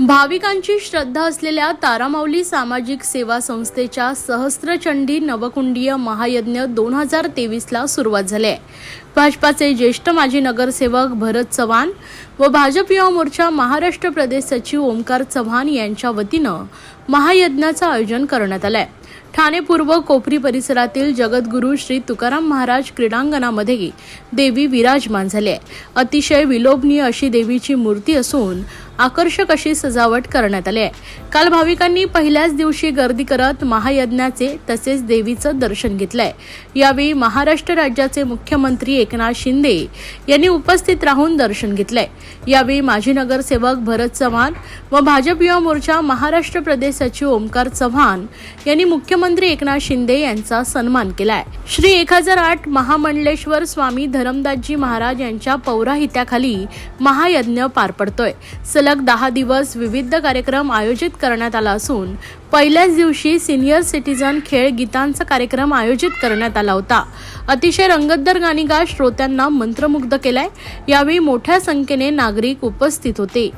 भाविकांची श्रद्धा असलेल्या तारामाऊली सामाजिक सेवा संस्थेच्या सहस्त्रचंडी नवकुंडीय महायज्ञ दोन हजार तेवीसला सुरुवात झाली आहे. भाजपाचे ज्येष्ठ माजी नगरसेवक भरत चव्हाण व भाजप युवा मोर्चा महाराष्ट्र प्रदेश सचिव ओमकार चव्हाण यांच्या वतीनं महायज्ञाचं आयोजन करण्यात आलंय. ठाणे पूर्व कोपरी परिसरातील जगद्गुरू श्री तुकाराम महाराज क्रीडांगणामध्ये देवी विराजमान झाली आहे. अतिशय विलोभनीय अशी देवीची मूर्ती असून आकर्षक अशी सजावट करण्यात आली आहे. काल भाविकांनी पहिल्याच दिवशी गर्दी करत महायज्ञाचे तसेच देवीचं दर्शन घेतलंय. यावेळी महाराष्ट्र राज्याचे मुख्यमंत्री एकनाथ शिंदे यांनी उपस्थित राहून दर्शन घेतलंय. यावेळी माजी नगरसेवक भरत चव्हाण व भाजप युवा मोर्चा महाराष्ट्र प्रदेश सचिव ओमकार चव्हाण यांनी मुख्यमंत्री एकनाथ शिंदे यांचा सन्मान केलाय. श्री एक हजार आठ महामंडलेश्वर स्वामी धरमदासजी महाराज यांच्या पौराहित्याखाली महायज्ञ पार पडतोय. सलग दहा दिवस विविध कार्यक्रम आयोजित करण्यात आला असून पहिल्याच दिवशी सिनियर सिटीजन खेळ गीतांचा कार्यक्रम आयोजित करण्यात आला होता. अतिशय रंगतदार गाणी गात श्रोत्यांना मंत्रमुग्ध केलाय. यावेळी मोठ्या संख्येने नागरिक उपस्थित होते.